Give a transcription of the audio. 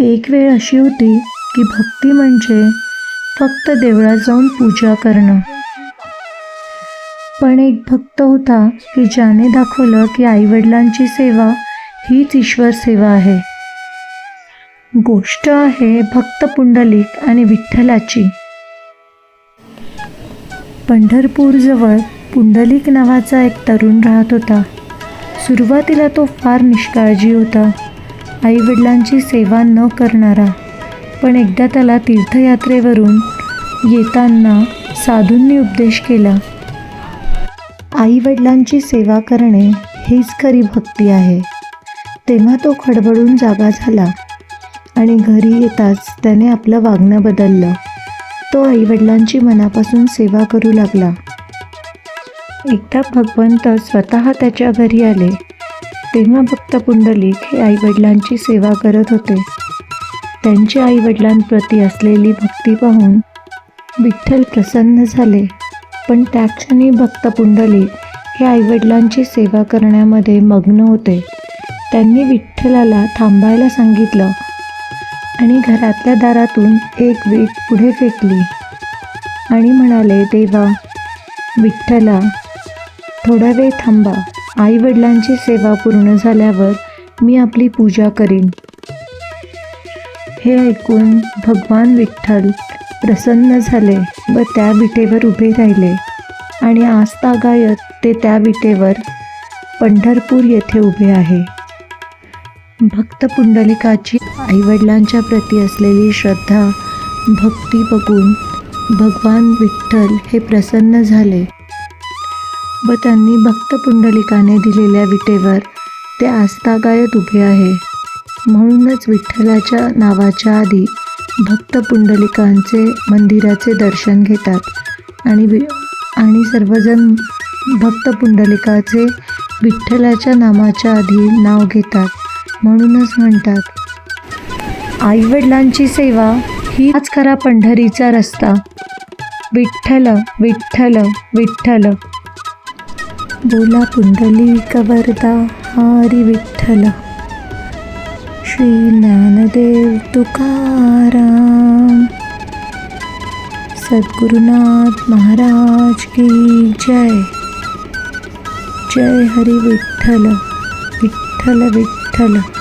एक वेळ अशी होती की भक्ती म्हणजे फक्त देवळात जाऊन पूजा करणं. पण एक भक्त होता की ज्याने दाखवलं की आईवडिलांची सेवा हीच ईश्वर सेवा आहे. गोष्ट आहे भक्त पुंडलिक आणि विठ्ठलाची. पंढरपूरजवळ पुंडलिक नावाचा एक तरुण राहत होता. सुरुवातीला तो फार निष्काळजी होता. आईवडिलांची सेवा न करणारा पण एकदा त्याला तीर्थयात्रेवरून येताना साधूंनी उपदेश केला. आईवडिलांची सेवा करणे हीच खरी भक्ती आहे. तेव्हा तो खडबडून जागा झाला आणि घरी येताच त्याने आपलं वागणं बदललं. तो आईवडिलांची मनापासून सेवा करू लागला. एकदा भगवंत स्वतः त्याच्या घरी आले. तेव्हा भक्त पुंडलिक हे आईवडिलांची सेवा करत होते. त्यांच्या आईवडिलांप्रती असलेली भक्ती पाहून विठ्ठल प्रसन्न झाले. पण त्या क्षणी भक्त पुंडलिक हे आईवडिलांची सेवा करण्यामध्ये मग्न होते. त्यांनी विठ्ठलाला थांबायला सांगितलं आणि घरातल्या दारातून एक वीट पुढे फेकली. आणि म्हणाले देवा विठ्ठला थोडा वेळ थांबा. आईवडिलांची सेवा पूर्ण झाल्यावर मी आपली पूजा करीन. हे ऐकून भगवान विठ्ठल प्रसन्न झाले व त्या विटेवर उभे राहिले आणि आस्तागायत ते त्या विटेवर पंढरपूर येथे उभे आहे. भक्त पुंडलिकाची आईवडिलांच्या प्रती असलेली श्रद्धा भक्ती बघून भगवान विठ्ठल हे प्रसन्न झाले. व त्यांनी भक्त पुंडलिकाने दिलेल्या विटेवर ते आस्थागायत उभे आहे. म्हणूनच विठ्ठलाच्या नावाच्या आधी भक्त पुंडलिकांचे मंदिराचे दर्शन घेतात आणि वि आणि सर्वजण भक्त पुंडलिकाचे विठ्ठलाच्या नामाच्या आधी नाव घेतात. म्हणूनच म्हणतात आईवडिलांची सेवा हीच खरा पंढरीचा रस्ता. विठ्ठल विठ्ठल विठ्ठल. बोला पुंडलिक वरदा हरी विठ्ठल। श्री ज्ञानदेव तुकाराम। सद्गुरुनाथ महाराज की जय। जय हरी विठ्ठल विठ्ठल विठ्ठल।